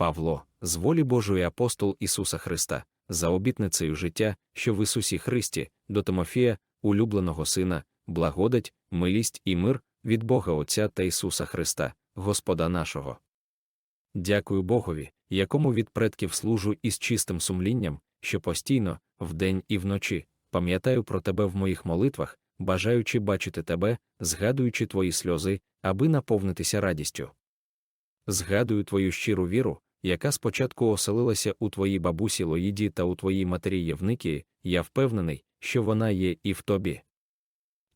Павло, з волі Божої апостол Ісуса Христа, за обітницею життя, що в Ісусі Христі, до Тимофія, улюбленого Сина, благодать, милість і мир від Бога Отця та Ісуса Христа, Господа нашого. Дякую Богові, якому від предків служу із чистим сумлінням, що постійно, вдень і вночі, пам'ятаю про тебе в моїх молитвах, бажаючи бачити тебе, згадуючи твої сльози, аби наповнитися радістю. Згадую твою щиру віру, яка спочатку оселилася у твоїй бабусі Лоїді та у твоїй матері Євникії, я впевнений, що вона є і в тобі.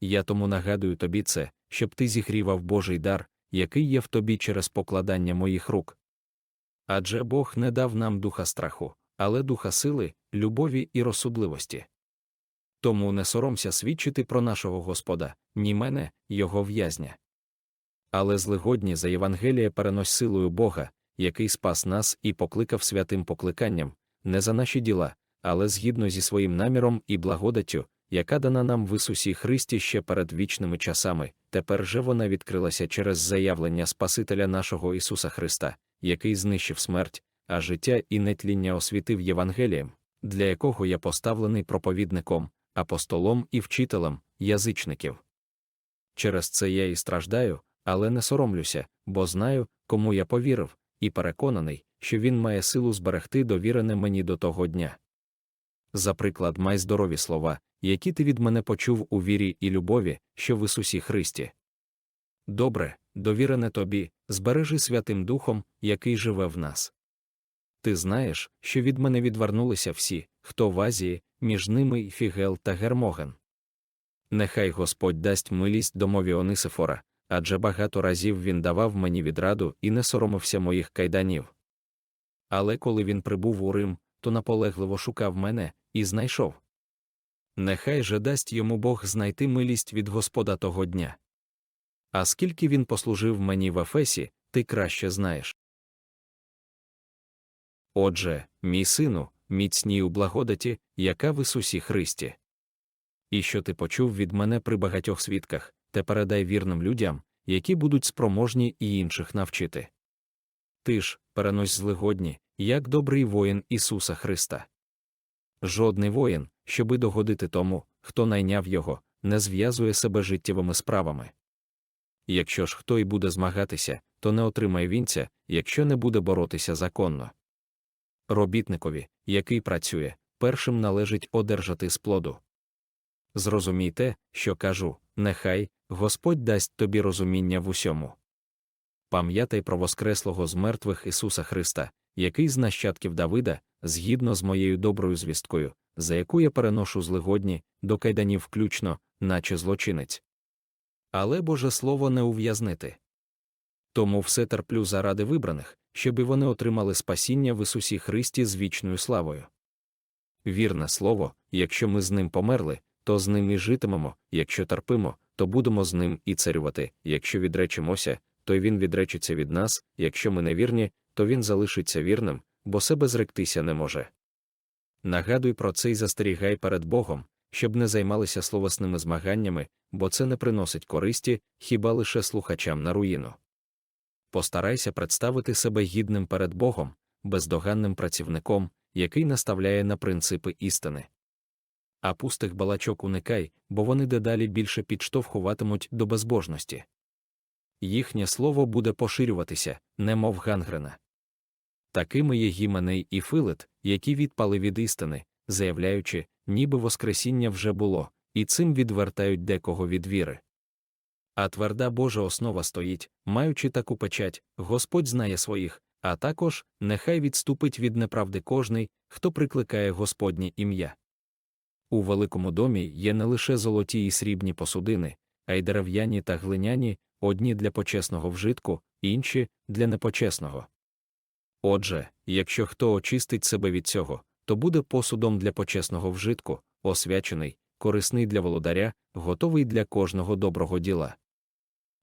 Я тому нагадую тобі це, щоб ти зігрівав Божий дар, який є в тобі через покладання моїх рук. Адже Бог не дав нам духа страху, але духа сили, любові і розсудливості. Тому не соромся свідчити про нашого Господа, ні мене, його в'язня. Але злигодні за Євангеліє перенось силою Бога, який спас нас і покликав святим покликанням, не за наші діла, але згідно зі своїм наміром і благодаттю, яка дана нам в Ісусі Христі ще перед вічними часами, тепер же вона відкрилася через заявлення Спасителя нашого Ісуса Христа, який знищив смерть, а життя і нетління освітив Євангелієм, для якого я поставлений проповідником, апостолом і вчителем язичників. Через це я і страждаю, але не соромлюся, бо знаю, кому я повірив, і переконаний, що він має силу зберегти довірене мені до того дня. За приклад, май здорові слова, які ти від мене почув у вірі і любові, що в Ісусі Христі. Добре, довірене тобі, збережи Святим Духом, який живе в нас. Ти знаєш, що від мене відвернулися всі, хто в Азії, між ними й Фігел та Гермоген. Нехай Господь дасть милість домові Онисифора, адже багато разів він давав мені відраду і не соромився моїх кайданів. Але коли він прибув у Рим, то наполегливо шукав мене і знайшов. Нехай же дасть йому Бог знайти милість від Господа того дня. А скільки він послужив мені в Ефесі, ти краще знаєш. Отже, мій сину, міцній у благодаті, яка в Ісусі Христі. І що ти почув від мене при багатьох свідках, те передай вірним людям, які будуть спроможні і інших навчити. Ти ж, перенось злигодні, як добрий воїн Ісуса Христа. Жодний воїн, щоби догодити тому, хто найняв його, не зв'язує себе життєвими справами. Якщо ж хто й буде змагатися, то не отримає вінця, якщо не буде боротися законно. Робітникові, який працює, першим належить одержати з плоду. Зрозумійте, що кажу, нехай Господь дасть тобі розуміння в усьому. Пам'ятай про Воскреслого з мертвих Ісуса Христа, який з нащадків Давида, згідно з моєю доброю звісткою, за яку я переношу злигодні, до кайданів включно, наче злочинець. Але Боже Слово не ув'язнити. Тому все терплю заради вибраних, щоби вони отримали спасіння в Ісусі Христі з вічною славою. Вірне слово, якщо ми з ним померли, то з ним і житимемо, якщо терпимо, то будемо з ним і царювати, якщо відречемося, то й він відречеться від нас, якщо ми невірні, то він залишиться вірним, бо себе зректися не може. Нагадуй про це і застерігай перед Богом, щоб не займалися словесними змаганнями, бо це не приносить користі хіба лише слухачам на руїну. Постарайся представити себе гідним перед Богом, бездоганним працівником, який наставляє на принципи істини. А пустих балачок уникай, бо вони дедалі більше підштовхуватимуть до безбожності. Їхнє слово буде поширюватися, немов гангрена. Такими є Гіменей і Филет, які відпали від істини, заявляючи, ніби Воскресіння вже було, і цим відвертають декого від віри. А тверда Божа основа стоїть, маючи таку печать, Господь знає своїх, а також нехай відступить від неправди кожний, хто прикликає Господнє ім'я. У великому домі є не лише золоті і срібні посудини, а й дерев'яні та глиняні, одні для почесного вжитку, інші для непочесного. Отже, якщо хто очистить себе від цього, то буде посудом для почесного вжитку, освячений, корисний для володаря, готовий для кожного доброго діла.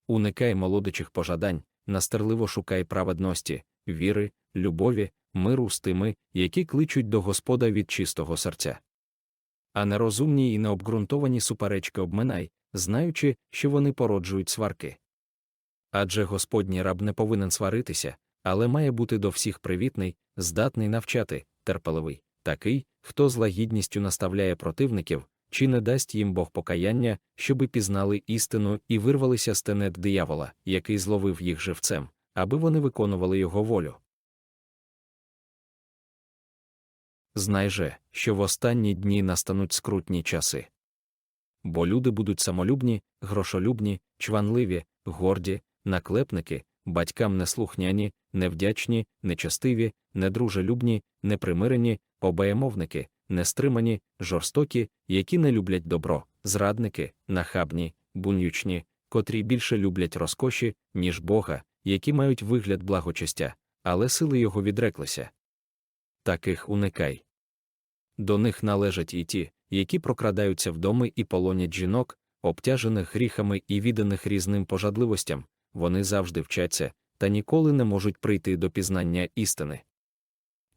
Уникай молодичих пожадань, настирливо шукай праведності, віри, любові, миру з тими, які кличуть до Господа від чистого серця. А нерозумні і необґрунтовані суперечки обминай, знаючи, що вони породжують сварки. Адже Господній раб не повинен сваритися, але має бути до всіх привітний, здатний навчати, терпеливий, такий, хто з лагідністю наставляє противників, чи не дасть їм Бог покаяння, щоби пізнали істину і вирвалися з тенет диявола, який зловив їх живцем, аби вони виконували його волю. Знай же, що в останні дні настануть скрутні часи. Бо люди будуть самолюбні, грошолюбні, чванливі, горді, наклепники, батькам неслухняні, невдячні, нечестиві, недружелюбні, непримирені, обаємовники, нестримані, жорстокі, які не люблять добро, зрадники, нахабні, бунючні, котрі більше люблять розкоші, ніж Бога, які мають вигляд благочестя, але сили його відреклися. Таких уникай. До них належать і ті, які прокрадаються в доми і полонять жінок, обтяжених гріхами і відданих різним пожадливостям, вони завжди вчаться та ніколи не можуть прийти до пізнання істини.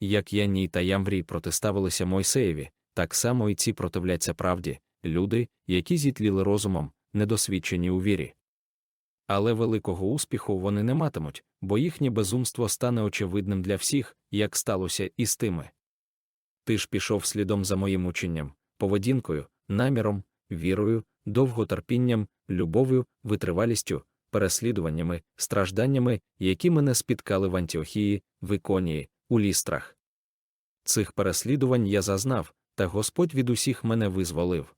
Як Яній та Ямврій протиставилися Мойсеєві, так само і ці противляться правді, люди, які зітліли розумом, недосвідчені у вірі. Але великого успіху вони не матимуть, бо їхнє безумство стане очевидним для всіх, як сталося і з тими. Ти ж пішов слідом за моїм ученням, поведінкою, наміром, вірою, довготерпінням, любов'ю, витривалістю, переслідуваннями, стражданнями, які мене спіткали в Антіохії, в Іконії, у лістрах. Цих переслідувань я зазнав, та Господь від усіх мене визволив.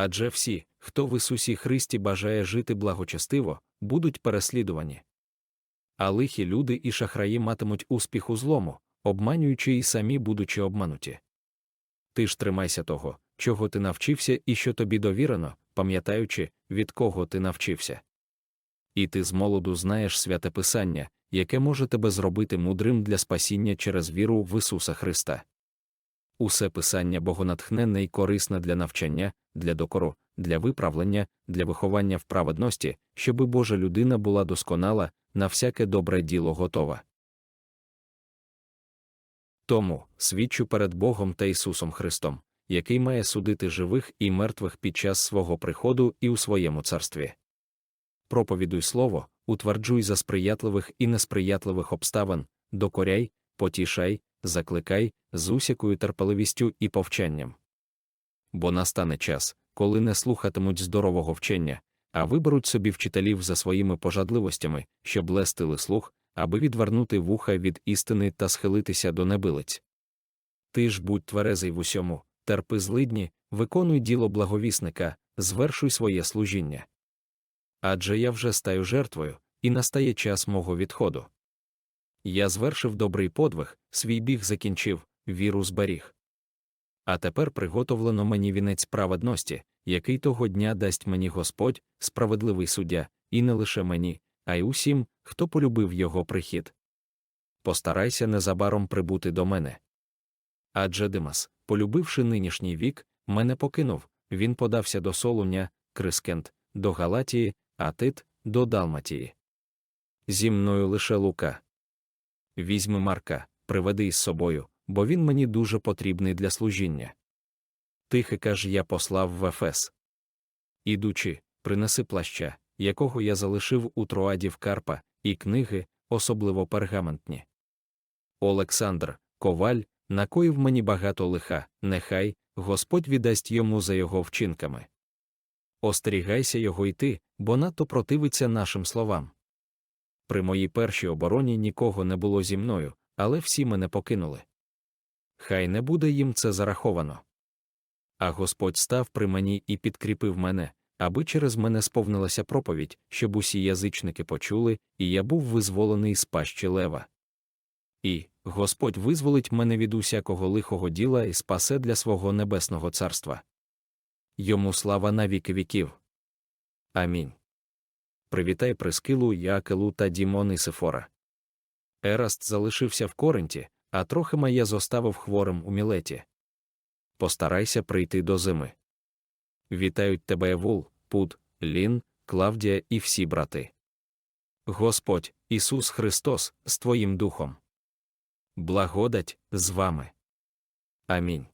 Адже всі, хто в Ісусі Христі бажає жити благочестиво, будуть переслідувані. А лихі люди і шахраї матимуть успіх у злому, обманюючи і самі будучи обмануті. Ти ж тримайся того, чого ти навчився і що тобі довірено, пам'ятаючи, від кого ти навчився. І ти з молоду знаєш святе Писання, яке може тебе зробити мудрим для спасіння через віру в Ісуса Христа. Усе писання богонатхненне і корисне для навчання, для докору, для виправлення, для виховання в праведності, щоби Божа людина була досконала, на всяке добре діло готова. Тому свідчу перед Богом та Ісусом Христом, який має судити живих і мертвих під час свого приходу і у своєму царстві. Проповідуй слово, утверджуй за сприятливих і несприятливих обставин, докоряй, потішай, закликай з усякою терпеливістю і повчанням. Бо настане час, коли не слухатимуть здорового вчення, а виберуть собі вчителів за своїми пожадливостями, щоб лестили слух, аби відвернути вуха від істини та схилитися до небилиць. Ти ж будь тверезий в усьому, терпи злидні, виконуй діло благовісника, звершуй своє служіння. Адже я вже стаю жертвою, і настає час мого відходу. Я звершив добрий подвиг, свій біг закінчив, віру зберіг. А тепер приготовлено мені вінець праведності, який того дня дасть мені Господь, справедливий суддя, і не лише мені, а й усім, хто полюбив його прихід. Постарайся незабаром прибути до мене. Адже Димас, полюбивши нинішній вік, мене покинув, він подався до Солуня, Крискент, до Галатії, а Тит до Далматії. Зі мною лише лука. Візьми Марка, приведи із собою, бо він мені дуже потрібний для служіння. Тихика ж я послав в Ефес. Ідучи, принеси плаща, якого я залишив у троаді в Карпа, і книги, особливо пергаментні. Олександр, коваль, накоїв мені багато лиха, нехай Господь віддасть йому за його вчинками. Остерігайся його йти, бо надто противиться нашим словам. При моїй першій обороні нікого не було зі мною, але всі мене покинули. Хай не буде їм це зараховано. А Господь став при мені і підкріпив мене, аби через мене сповнилася проповідь, щоб усі язичники почули, і я був визволений з пащі лева. І Господь визволить мене від усякого лихого діла і спасе для свого небесного царства. Йому слава на віки віків. Амінь. Привітай Прискилу, Якелу та Дімон Сефора. Ераст залишився в Коринті, а Трохима я зоставив хворим у Мілеті. Постарайся прийти до зими. Вітають тебе Евул, Пуд, Лін, Клавдія і всі брати. Господь, Ісус Христос, з Твоїм Духом. Благодать з вами. Амінь.